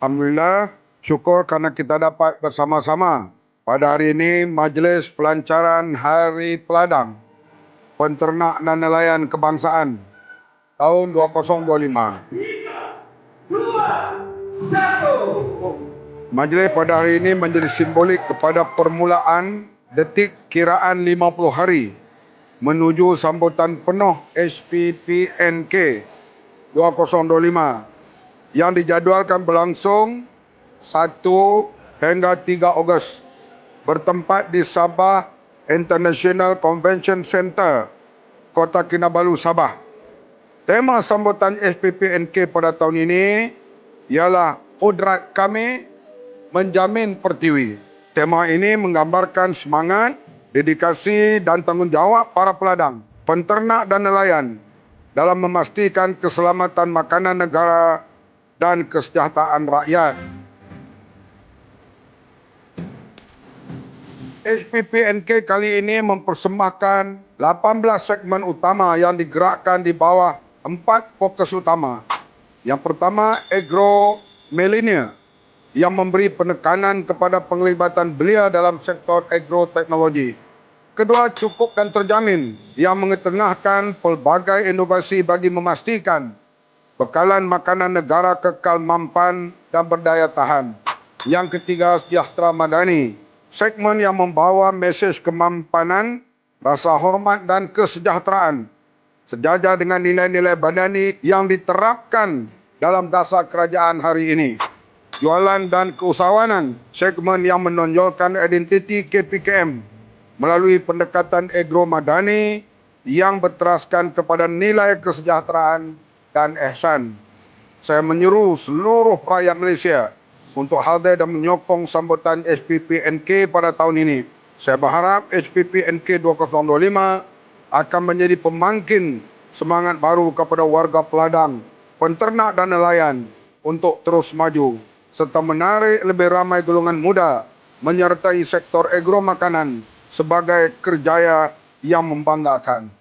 Alhamdulillah, syukur kerana kita dapat bersama-sama pada hari ini Majlis Pelancaran Hari Peladang Penternak dan Nelayan Kebangsaan tahun 2025. Majlis pada hari ini menjadi simbolik kepada permulaan detik kiraan 50 hari menuju sambutan penuh HPPNK 2025 yang dijadualkan berlangsung 1 hingga 3 Ogos bertempat di Sabah International Convention Center, Kota Kinabalu, Sabah. Tema sambutan SPPNK pada tahun ini ialah Kudrat Kami Menjamin Pertiwi. Tema ini menggambarkan semangat, dedikasi dan tanggungjawab para peladang, penternak dan nelayan dalam memastikan keselamatan makanan negara dan kesejahteraan rakyat. HPPNK kali ini mempersembahkan 18 segmen utama yang digerakkan di bawah empat fokus utama. Yang pertama, agro millennia yang memberi penekanan kepada penglibatan belia dalam sektor agroteknologi. Kedua, cukup dan terjamin yang mengetengahkan pelbagai inovasi bagi memastikan bekalan makanan negara kekal mampan dan berdaya tahan. Yang ketiga, sejahtera madani. Segmen yang membawa mesej kemampanan, rasa hormat dan kesejahteraan. Sejajar dengan nilai-nilai badani yang diterapkan dalam dasar kerajaan hari ini. Jualan dan keusahawanan, segmen yang menonjolkan identiti KPKM melalui pendekatan agro madani yang berteraskan kepada nilai kesejahteraan dan ihsan. Saya menyeru seluruh rakyat Malaysia untuk hadir dan menyokong sambutan SPPNK pada tahun ini. Saya berharap SPPNK 2025 akan menjadi pemangkin semangat baru kepada warga peladang, penternak dan nelayan untuk terus maju serta menarik lebih ramai golongan muda menyertai sektor agro makanan sebagai kerjaya yang membanggakan.